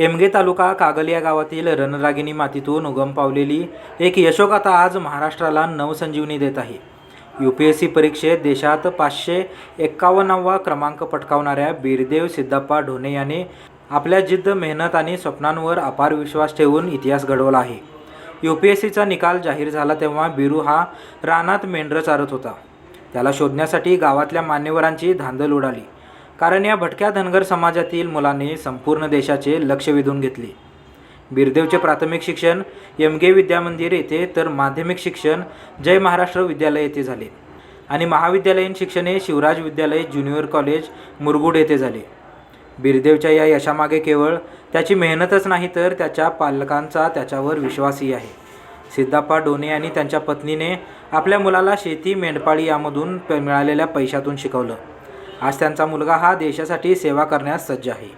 Image तालुका कागल या गावातील रणरागिणी मातीतून उगम पावलेली एक यशोगाथा आज महाराष्ट्राला नवसंजीवनी देत आहे. यू पी एस सी परीक्षेत देशात पाचशे एक्कावन्नावा क्रमांक पटकावणाऱ्या बीरदेव सिद्धप्पा ढोणे याने आपल्या जिद्द मेहनत आणि स्वप्नांवर अपार विश्वास ठेवून इतिहास घडवला आहे. यू पी एस सीचा निकाल जाहीर झाला तेव्हा बिरू हा रानात मेंढरं चारत होता. त्याला शोधण्यासाठी गावातल्या मान्यवरांची धांदल उडाली. कारण या भटक्या धनगर समाजातील मुलाने संपूर्ण देशाचे लक्ष वेधून घेतले. बिरदेवचे प्राथमिक शिक्षण यमगे विद्यामंदिर येथे तर माध्यमिक शिक्षण जय महाराष्ट्र विद्यालय येथे झाले. आणि महाविद्यालयीन शिक्षणे शिवराज विद्यालय ज्युनियर कॉलेज मुरगुड येथे झाले. बिरदेवच्या या यशामागे केवळ त्याची मेहनतच नाही तर त्याच्या पालकांचा त्याच्यावर विश्वासही आहे. सिद्धाप्पा डोने आणि त्यांच्या पत्नीने आपल्या मुलाला शेती मेंढपाळी यामधून प- मिळालेल्या पैशातून शिकवलं. आज त्यांचा मुलगा हा देशासाठी सेवा करण्यास सज्ज आहे.